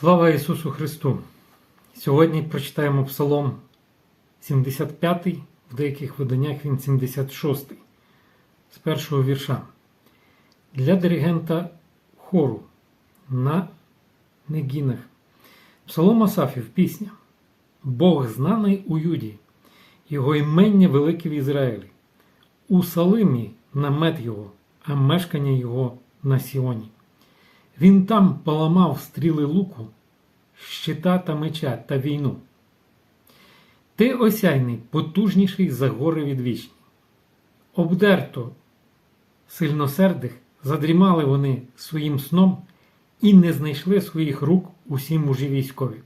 Слава Ісусу Христу! Сьогодні прочитаємо Псалом 75, в деяких виданнях він 76, з першого вірша. Для диригента хору на негінах. Псалом Асафів, пісня. Бог знаний у Юді, Його імення велике в Ізраїлі. У Салимі намет Його, а мешкання Його на Сіоні. Він там поламав стріли луку, щита та меча та війну. Ти осяйний, потужніший за гори відвічні. Обдерто сильносердих задрімали вони своїм сном і не знайшли своїх рук усі мужі військові.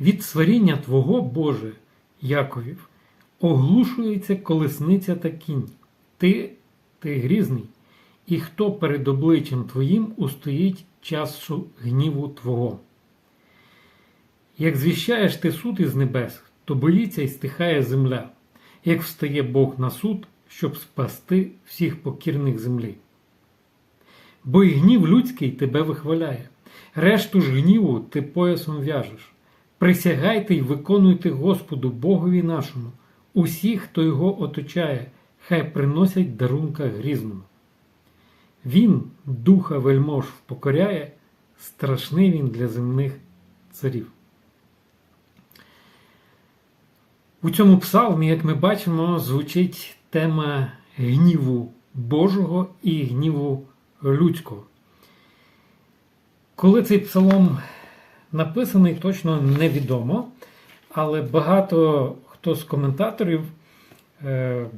Від сваріння Твого, Боже, Яковів, оглушується колесниця та кінь. Ти, ти грізний, і хто перед обличчям Твоїм устоїть часу гніву Твого. Як звіщаєш ти суд із небес, то боїться і стихає земля, як встає Бог на суд, щоб спасти всіх покірних землі. Бо й гнів людський тебе вихваляє, решту ж гніву ти поясом в'яжеш. Присягайте й виконуйте Господу Богові нашому, усі, хто його оточає, хай приносять дарунка грізному. Він духа вельмож впокоряє, страшний він для земних царів. У цьому псалмі, як ми бачимо, звучить тема гніву Божого і гніву людського. Коли цей псалом написаний, точно невідомо, але багато хто з коментаторів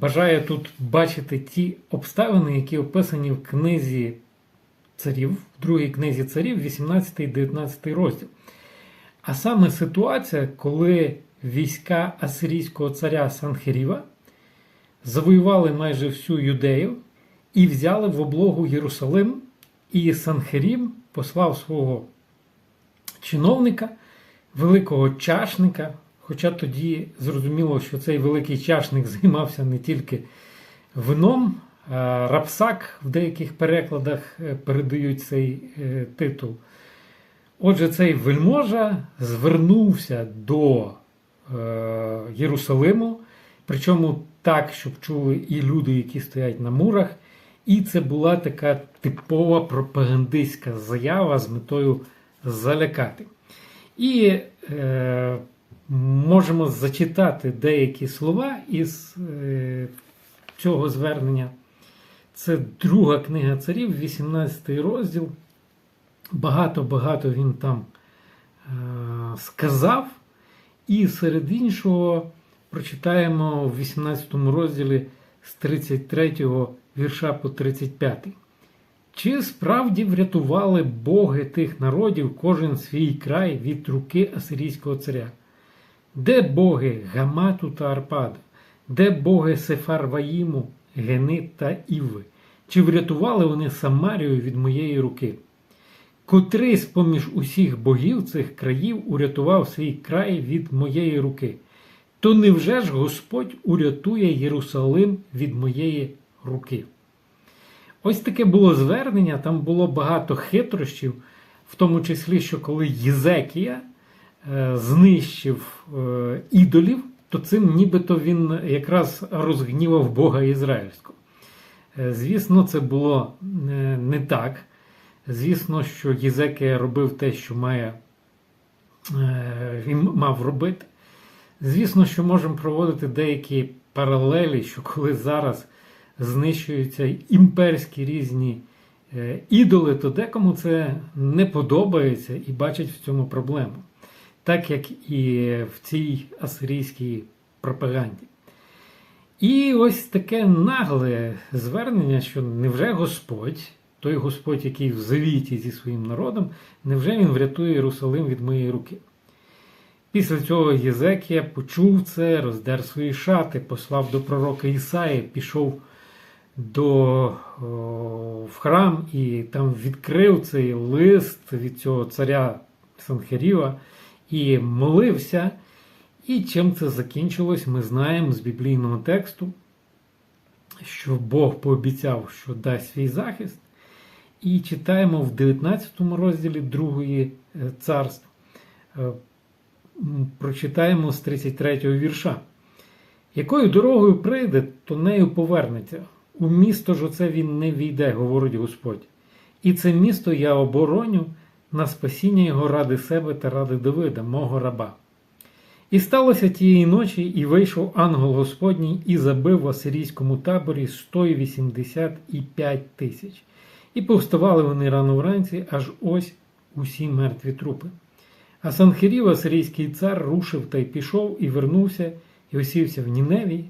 бажає тут бачити ті обставини, які описані в книзі царів, в другій книзі царів, 18 і 19 розділ. А саме ситуація, коли війська асирійського царя Санхеріва завоювали майже всю юдею і взяли в облогу Єрусалим, і Санхерів послав свого чиновника, великого чашника. Хоча тоді зрозуміло, що цей великий чашник займався не тільки вином, а рапсак в деяких перекладах е, передають цей е, титул. Отже, цей вельможа звернувся до е, Єрусалиму, причому так, щоб чули і люди, які стоять на мурах. І це була така типова пропагандистська заява з метою залякати. І е, можемо зачитати деякі слова із е, цього звернення. Це друга книга царів, 18 розділ. Багато-багато він там е, сказав. І серед іншого прочитаємо в 18 розділі з 33 вірша по 35. Чи справді врятували боги тих народів кожен свій край від руки Асирійського царя? Де боги Гамату та Арпада? Де боги Сефарваїму, Гени та Іви? Чи врятували вони Самарію від моєї руки? Котрий з поміж усіх богів цих країв урятував свій край від моєї руки? То невже ж Господь урятує Єрусалим від моєї руки? Ось таке було звернення, там було багато хитрощів, в тому числі, що коли Єзекія знищив е, ідолів, то цим нібито він якраз розгнівав Бога Ізраїльського. Е, звісно, це було е, не так. Звісно, що Єзекія робив те, що має, е, він мав робити. Звісно, що можемо проводити деякі паралелі, що коли зараз знищуються імперські різні е, ідоли, то декому це не подобається і бачать в цьому проблему. Так як і в цій асирійській пропаганді. І ось таке нагле звернення, що невже Господь, той Господь, який в завіті зі своїм народом, невже він врятує Єрусалим від моєї руки? Після цього Єзекія почув це, роздер свої шати, послав до пророка Ісаї, пішов до, о, в храм і там відкрив цей лист від цього царя Санхеріва і молився. І чим це закінчилось, ми знаємо з біблійного тексту, що Бог пообіцяв, що дасть свій захист. І читаємо в 19 розділі другої е, царств. Е, Прочитаємо з 33 вірша. Якою дорогою прийде, то нею повернеться. У місто ж оце він не війде, говорить Господь. І це місто я обороню на спасіння його ради себе та ради Давида, мого раба. І сталося тієї ночі, і вийшов ангел Господній і забив в асирійському таборі 185 тисяч. І повставали вони рано вранці, аж ось усі мертві трупи. А Санхирів, асирійський цар, рушив та й пішов, і вернувся, і осівся в Ніневі.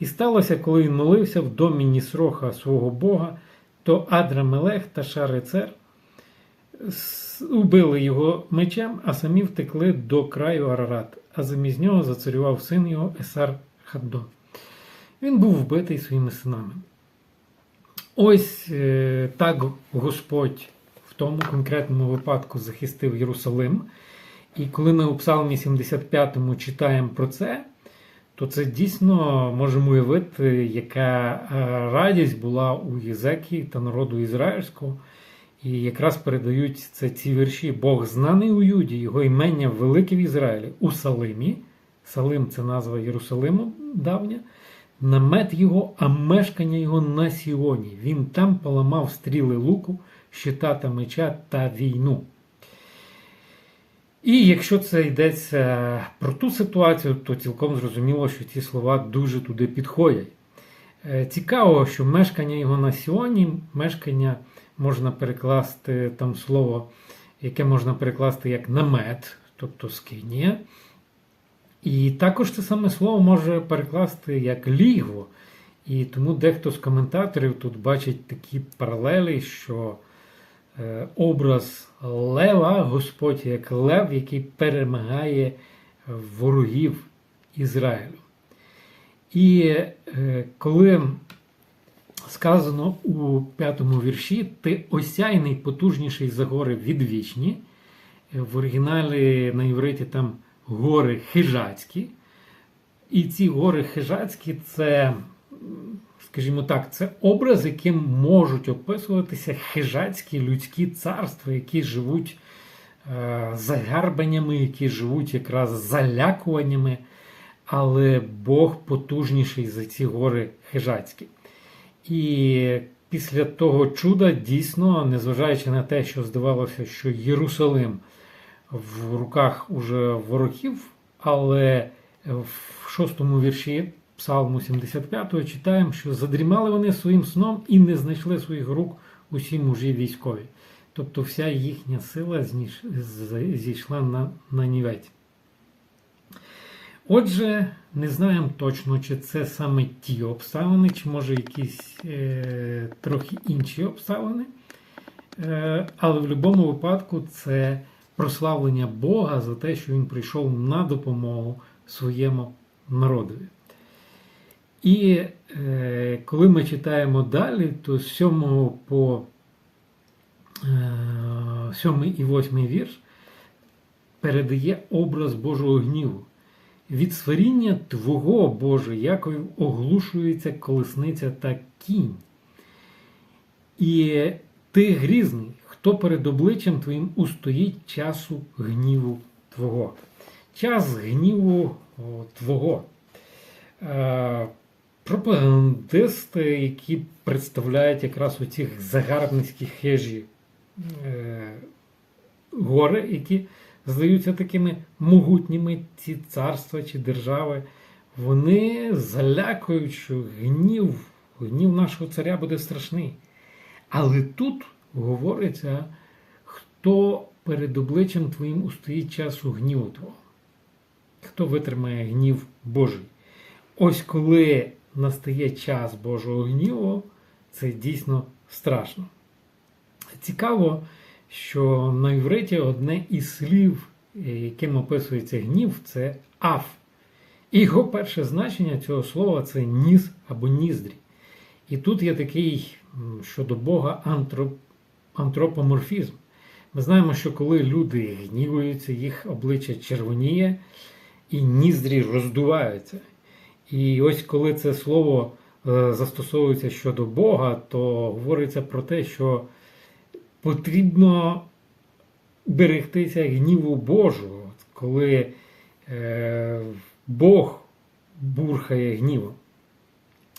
І сталося, коли він молився в домі Нісроха свого Бога, то Адрамелех та Шарецер с- убили його мечем, а самі втекли до краю Арарат, а замість нього зацарював син його Есар Хаддон. Він був вбитий своїми синами. Ось е, так Господь в тому конкретному випадку захистив Єрусалим. І коли ми у Псалмі 75 читаємо про це, то це дійсно можемо уявити, яка е, радість була у Єзекії та народу ізраїльського. І якраз передають це ці вірші. Бог знаний у Юді, його імення велике в Ізраїлі, у Салимі. Салим це назва Єрусалиму давня. Намет його, а мешкання його на Сіоні. Він там поламав стріли луку, щита та меча та війну. І якщо це йдеться про ту ситуацію, то цілком зрозуміло, що ці слова дуже туди підходять. Е, Цікаво, що мешкання його на Сіоні, мешкання можна перекласти там слово, яке можна перекласти як намет, тобто скинія. І також це саме слово може перекласти як лігво. І тому дехто з коментаторів тут бачить такі паралелі, що е, образ лева, Господь як лев, який перемагає ворогів Ізраїлю. І е, коли сказано у п'ятому вірші, ти осяйний потужніший за гори відвічні, в оригіналі на івриті там гори хижацькі. І ці гори хижацькі це, скажімо так, це образ, яким можуть описуватися хижацькі людські царства, які живуть е, загарбаннями, які живуть якраз залякуваннями, але Бог потужніший за ці гори хижацькі. І після того чуда дійсно, незважаючи на те, що здавалося, що Єрусалим в руках уже ворогів, але в шостому вірші Псалму 75 читаємо, що задрімали вони своїм сном і не знайшли своїх рук усі мужі військові. Тобто вся їхня сила зійшла на, на нівець. Отже, не знаємо точно, чи це саме ті обставини, чи може якісь е, трохи інші обставини. Е, але в будь-якому випадку це прославлення Бога за те, що Він прийшов на допомогу своєму народові. І е, коли ми читаємо далі, то з 7 по е, 7 і 8 вірш передає образ Божого гніву. Від сваріння Твого, Боже, Яков оглушується колесниця та кінь. І ти грізний, хто перед обличчям Твоїм устоїть часу гніву Твого. Час гніву Твого. Е, пропагандисти, які представляють якраз у цих загарбницькі хижі е, гори, які здаються такими могутніми ці царства чи держави, вони залякують, що гнів, гнів нашого царя буде страшний. Але тут говориться, хто перед обличчям твоїм устоїть часу гніву твого, хто витримає гнів Божий. Ось коли настає час Божого гніву, це дійсно страшно. Цікаво, що на івриті одне із слів, е, яким описується гнів, це аф. Його перше значення цього слова це ніс або ніздрі. І тут є такий щодо Бога антроп, антропоморфізм. Ми знаємо, що коли люди гнівуються, їх обличчя червоніє і ніздрі роздуваються. І ось коли це слово е, застосовується щодо Бога, то говориться про те, що потрібно берегтися гніву Божого, коли е, Бог бурхає гнівом.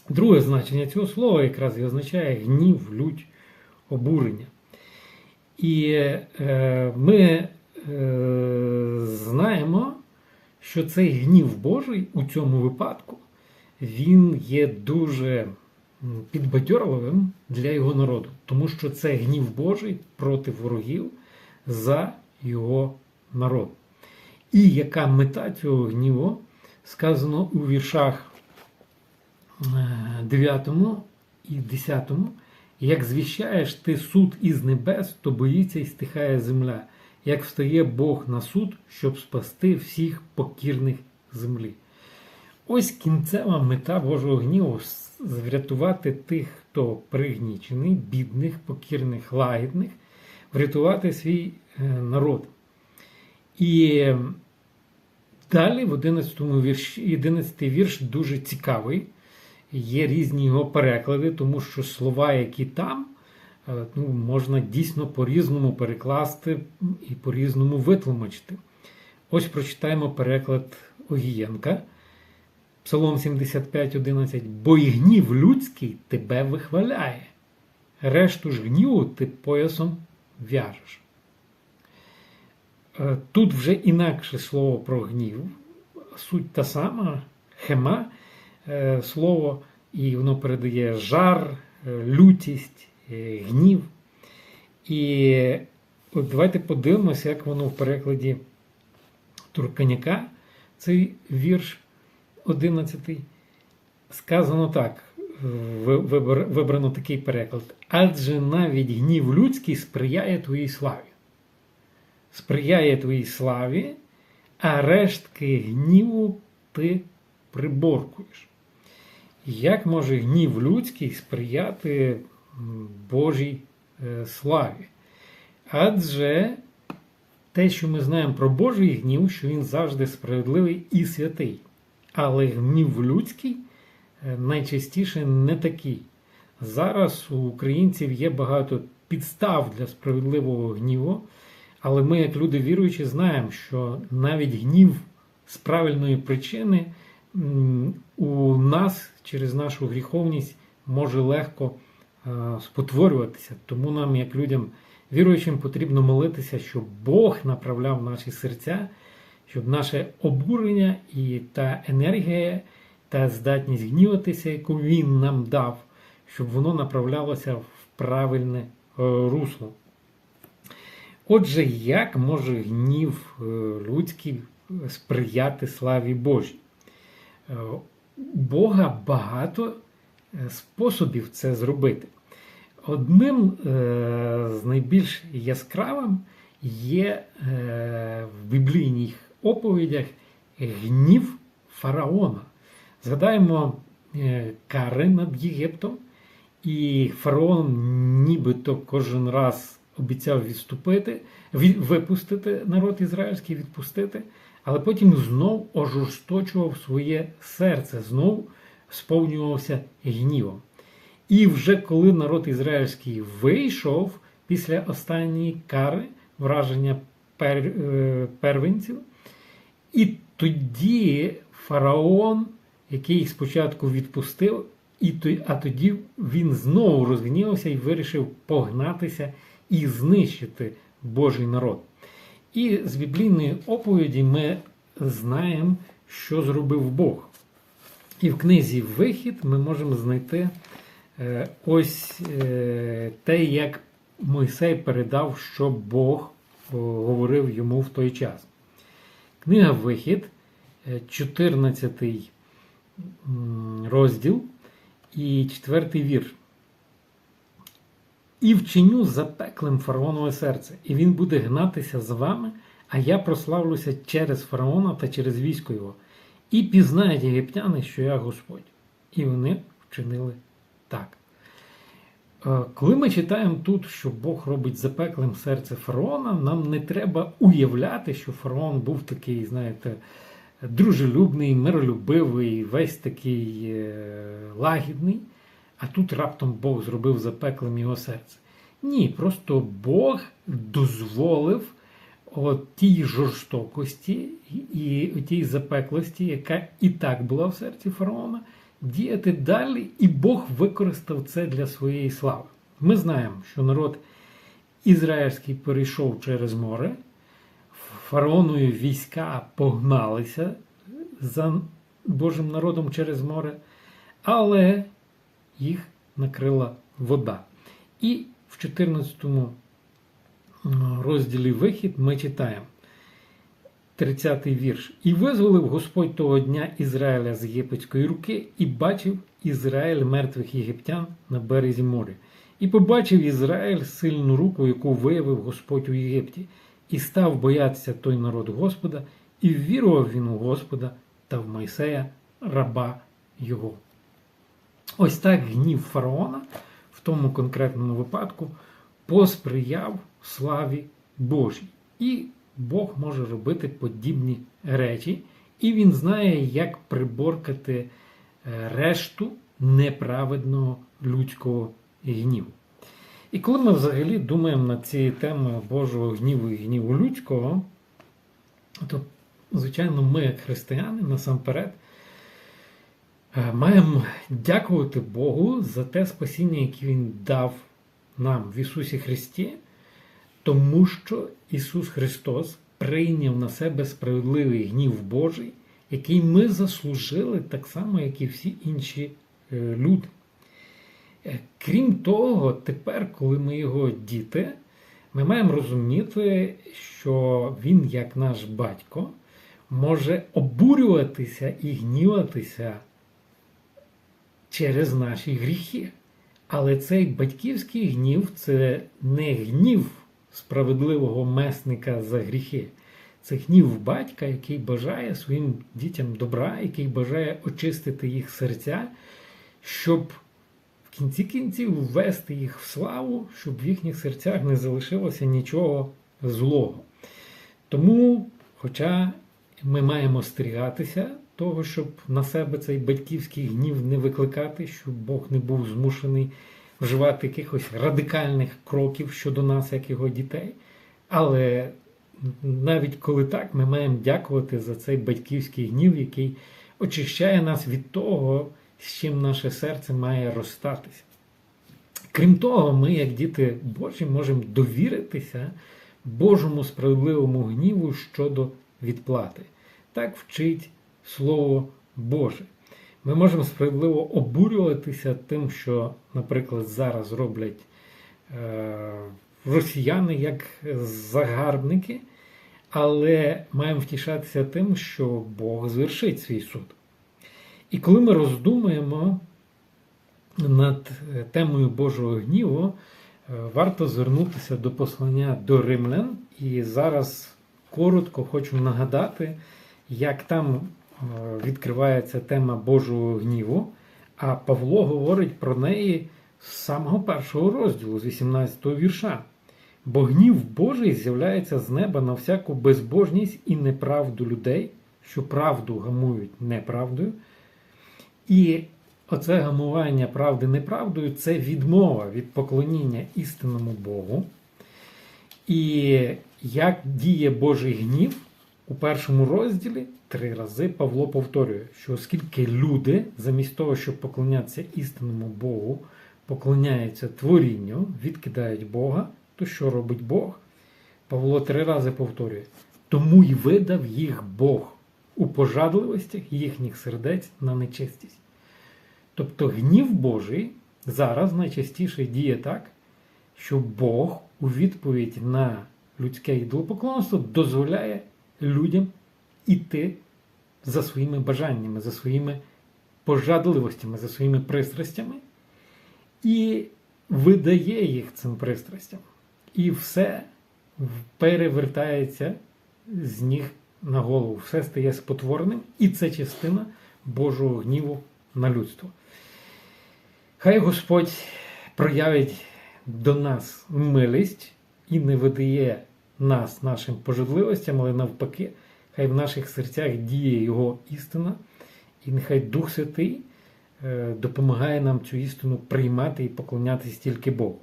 Друге значення цього слова якраз і означає гнів, лють, обурення. І е, ми е, знаємо, що цей гнів Божий у цьому випадку він є дуже підбадьорливим для його народу, тому що це гнів Божий проти ворогів за його народ. І яка мета цього гніву сказано у віршах е, 9 і 10. Як звіщаєш ти суд із небес, то боїться і стихає земля, як встає Бог на суд, щоб спасти всіх покірних землі. Ось кінцева мета Божого гніву врятувати тих, хто пригнічений, бідних, покірних, лагідних, врятувати свій е, народ. І далі в 11 вірші, 11 вірш дуже цікавий. Є різні його переклади, тому що слова, які там, е, ну, можна дійсно по-різному перекласти і по-різному витлумачити. Ось прочитаємо переклад Огієнка. Псалом 75.11. Бо й гнів людський тебе вихваляє. Решту ж гніву ти поясом в'яжеш. Е, Тут вже інакше слово про гнів. Суть та сама, хема е, слово, і воно передає жар, е, лютість, гнів. І от давайте подивимося, як воно в перекладі Турканяка, цей вірш 11. Сказано так, вибрано такий переклад. Адже навіть гнів людський сприяє твоїй славі. Сприяє твоїй славі, а рештки гніву ти приборкуєш. Як може гнів людський сприяти Божій е, славі? Адже те, що ми знаємо про Божий гнів, що він завжди справедливий і святий. Але гнів людський е, найчастіше не такий. Зараз у українців є багато підстав для справедливого гніву, але ми, як люди віруючі, знаємо, що навіть гнів з правильної причини у нас через нашу гріховність може легко е, спотворюватися. Тому нам, як людям віруючим, потрібно молитися, щоб Бог направляв наші серця, щоб наше обурення і та енергія, та здатність гніватися, яку Він нам дав, щоб воно направлялося в правильне е, русло. Отже, як може гнів е, людський сприяти славі Божій? Е, У Бога багато способів це зробити. Одним з найбільш яскравим є в біблійних оповідях гнів фараона. Згадаємо е, кари над Єгиптом, і фараон нібито кожен раз обіцяв відступити, випустити народ ізраїльський, відпустити, але потім знов ожорсточував своє серце, знов сповнювався гнівом. І вже коли народ ізраїльський вийшов після останньої кари, враження пер, е, первенців, і тоді фараон, який їх спочатку відпустив, і а тоді він знову розгнівався і вирішив погнатися і знищити Божий народ. І з біблійної оповіді ми знаємо, що зробив Бог. І в книзі Вихід ми можемо знайти е, ось е, те, як Мойсей передав, що Бог о, говорив йому в той час. Книга Вихід, е, 14 розділ і 4 вірш. І вчиню запеклим фараонове серце, і він буде гнатися з вами, а я прославлюся через фараона та через військо його. І пізнають єгиптяни, що я Господь. І вони вчинили так. Е, Коли ми читаємо тут, що Бог робить запеклим серце фараона, нам не треба уявляти, що фараон був такий, знаєте, дружелюбний, миролюбивий, весь такий е, лагідний. А тут раптом Бог зробив запеклим його серце. Ні, просто Бог дозволив от тій жорстокості і тій запеклості, яка і так була в серці фараона, діяти далі, і Бог використав це для своєї слави. Ми знаємо, що народ ізраїльський перейшов через море, фараонові війська погналися за Божим народом через море, але їх накрила вода. І в 14 розділі Вихід ми читаємо 30-й вірш. І визволив Господь того дня Ізраїля з єгипетської руки, і бачив Ізраїль мертвих єгиптян на березі моря. І побачив Ізраїль сильну руку, яку виявив Господь у Єгипті, і став боятися той народ Господа, і ввірував він у Господа та в Майсея, раба його. Ось так гнів фараона в тому конкретному випадку посприяв славі Божій. І Бог може робити подібні речі, і Він знає, як приборкати решту неправедного людського гніву. І коли ми взагалі думаємо над цією темою Божого гніву і гніву людського, то, звичайно, ми, як християни, насамперед, маємо дякувати Богу за те спасіння, яке Він дав нам в Ісусі Христі, тому що Ісус Христос прийняв на себе справедливий гнів Божий, який ми заслужили так само, як і всі інші люди. Крім того, тепер, коли ми його діти, ми маємо розуміти, що він, як наш батько, може обурюватися і гніватися через наші гріхи. Але цей батьківський гнів це не гнів справедливого месника за гріхи. Це гнів батька, який бажає своїм дітям добра, який бажає очистити їх серця, щоб в кінці кінців ввести їх в славу, щоб в їхніх серцях не залишилося нічого злого. Тому, хоча ми маємо стерігатися того, щоб на себе цей батьківський гнів не викликати, щоб Бог не був змушений вживати якихось радикальних кроків щодо нас, як його дітей. Але навіть коли так, ми маємо дякувати за цей батьківський гнів, який очищає нас від того, з чим наше серце має розстатися. Крім того, ми, як діти Божі, можемо довіритися Божому справедливому гніву щодо відплати. Так вчить Слово Боже. Ми можемо справедливо обурюватися тим, що, наприклад, зараз роблять е, росіяни як загарбники, але маємо втішатися тим, що Бог звершить свій суд. І коли ми роздумуємо над темою Божого гніву, варто звернутися до послання до римлян. І зараз коротко хочу нагадати, як там відкривається тема Божого гніву, а Павло говорить про неї з самого першого розділу, з 18 го вірша. Бо гнів Божий з'являється з неба на всяку безбожність і неправду людей, що правду гамують неправдою. І оце гамування правди неправдою це відмова від поклоніння істинному Богу. І як діє Божий гнів у першому розділі три рази Павло повторює, що оскільки люди, замість того, щоб поклонятися істинному Богу, поклоняються творінню, відкидають Бога, то що робить Бог? Павло три рази повторює: тому й видав їх Бог у пожадливостях їхніх сердець на нечистість. Тобто гнів Божий зараз найчастіше діє так, що Бог у відповідь на людське ідолопоклонство дозволяє людям іти за своїми бажаннями, за своїми пожадливостями, за своїми пристрастями і видає їх цим пристрастям. І все перевертається з ніг на голову, все стає спотвореним, і це частина Божого гніву на людство. Хай Господь проявить до нас милість і не видає нас нашим пожадливостям, але навпаки, хай в наших серцях діє Його істина, і нехай Дух Святий допомагає нам цю істину приймати і поклонятися тільки Богу.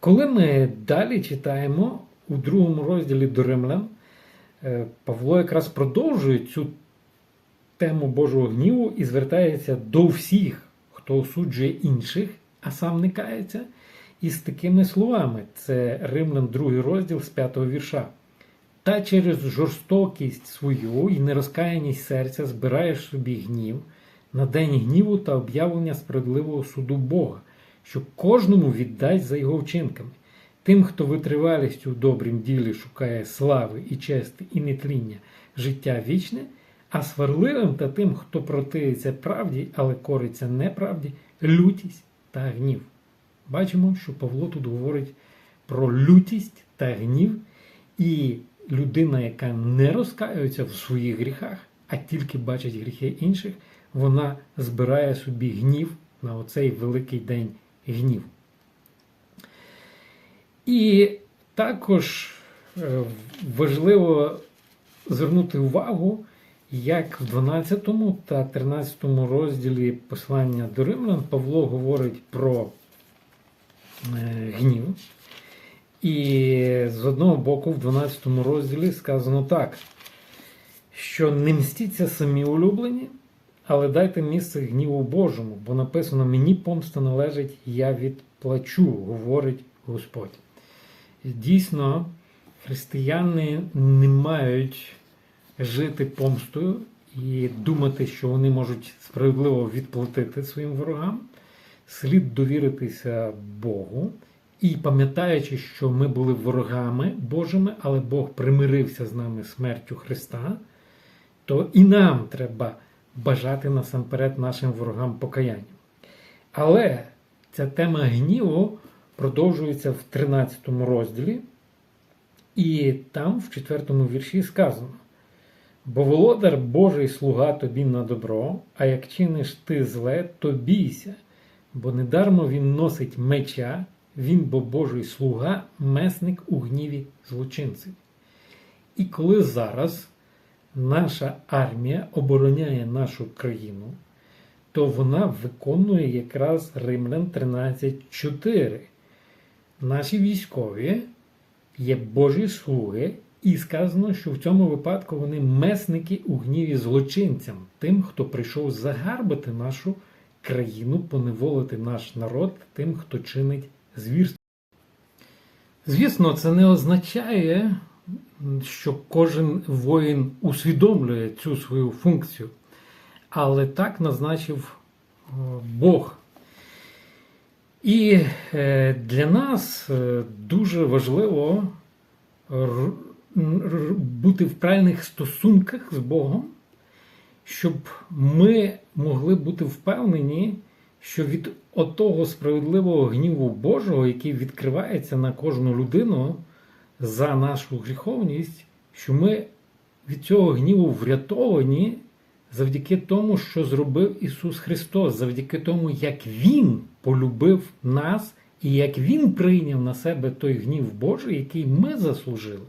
Коли ми далі читаємо у другому розділі до Римлян, е, Павло якраз продовжує цю тему Божого гніву і звертається до всіх, хто осуджує інших, а сам не кається, із такими словами: це Римлян, другий розділ з п'ятого вірша. Та через жорстокість свою і нерозкаяність серця збираєш собі гнів на день гніву та об'явлення справедливого суду Бога, що кожному віддасть за його вчинками. Тим, хто витривалістю в добрім ділі шукає слави і чести і нетління, життя вічне, а сварливим та тим, хто противиться правді, але кориться неправді, лютість та гнів. Бачимо, що Павло тут говорить про лютість та гнів, і людина, яка не розкаюється в своїх гріхах, а тільки бачить гріхи інших, вона збирає собі гнів на оцей великий день гнів. І також е, важливо звернути увагу, як в 12 та 13 розділі послання до Римлян Павло говорить про гнів. І з одного боку, в 12 розділі сказано так, що не мстіться самі улюблені, але дайте місце гніву Божому, бо написано: мені помста належить, я відплачу, говорить Господь. Дійсно, християни не мають жити помстою і думати, що вони можуть справедливо відплатити своїм ворогам. Слід довіритися Богу. І пам'ятаючи, що ми були ворогами Божими, але Бог примирився з нами смертю Христа, то і нам треба бажати насамперед нашим ворогам покаяння. Але ця тема гніву продовжується в 13 розділі, і там, в 4 вірші, сказано: Бо володар Божий слуга тобі на добро, а як чиниш ти зле, то бійся, бо недармо він носить меча. Він, бо Божий слуга, месник у гніві злочинців. І коли зараз наша армія обороняє нашу країну, то вона виконує якраз Римлян 13.4. Наші військові є Божі слуги, і сказано, що в цьому випадку вони месники у гніві злочинцям, тим, хто прийшов загарбати нашу країну, поневолити наш народ, тим, хто чинить звірство. Звісно, це не означає, що кожен воїн усвідомлює цю свою функцію, але так назначив Бог. І е, для нас е, дуже важливо бути в правильних стосунках з Богом, щоб ми могли бути впевнені, що від отого справедливого гніву Божого, який відкривається на кожну людину за нашу гріховність, що ми від цього гніву врятовані завдяки тому, що зробив Ісус Христос, завдяки тому, як Він полюбив нас і як Він прийняв на себе той гнів Божий, який ми заслужили.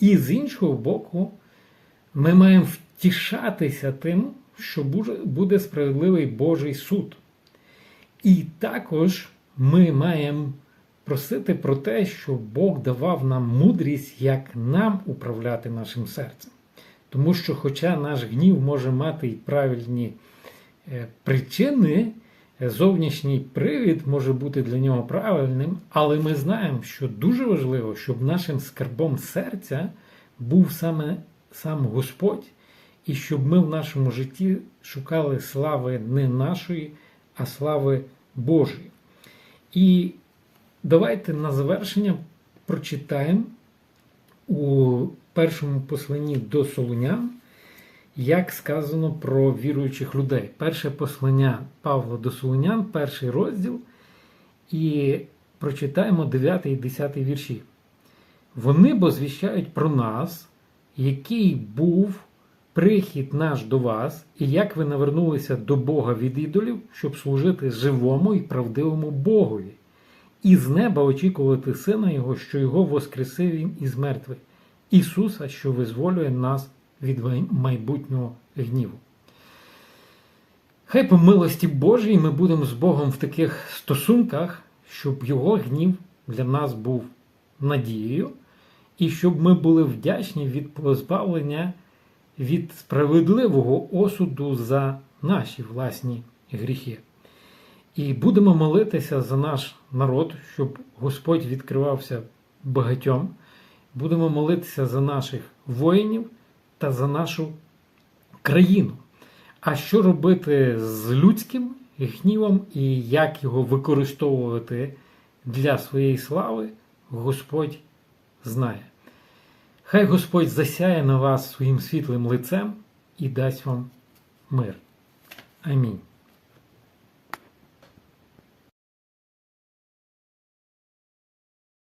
І з іншого боку, ми маємо втішатися тим, що буде справедливий Божий суд. І також ми маємо просити про те, що Бог давав нам мудрість, як нам управляти нашим серцем. Тому що, хоча наш гнів може мати і правильні е, причини, зовнішній привід може бути для нього правильним, але ми знаємо, що дуже важливо, щоб нашим скарбом серця був саме сам Господь, і щоб ми в нашому житті шукали слави не нашої, а слави Божої. І давайте на завершення прочитаємо у першому посланні до Солунян, як сказано про віруючих людей. Перше послання Павла до Солунян, перший розділ, і прочитаємо 9 і 10 вірші. Вони бо звіщають про нас, який був прихід наш до вас, і як ви навернулися до Бога від ідолів, щоб служити живому і правдивому Богові, і з неба очікувати Сина Його, що Його воскресив Він із мертвих, Ісуса, що визволює нас від майбутнього гніву. Хай по милості Божій ми будемо з Богом в таких стосунках, щоб Його гнів для нас був надією, і щоб ми були вдячні від позбавлення від справедливого осуду за наші власні гріхи. І будемо молитися за наш народ, щоб Господь відкривався багатьом. Будемо молитися за наших воїнів та за нашу країну. А що робити з людським гнівом і як його використовувати для своєї слави, Господь знає. Хай Господь засяє на вас своїм світлим лицем і дасть вам мир. Амінь.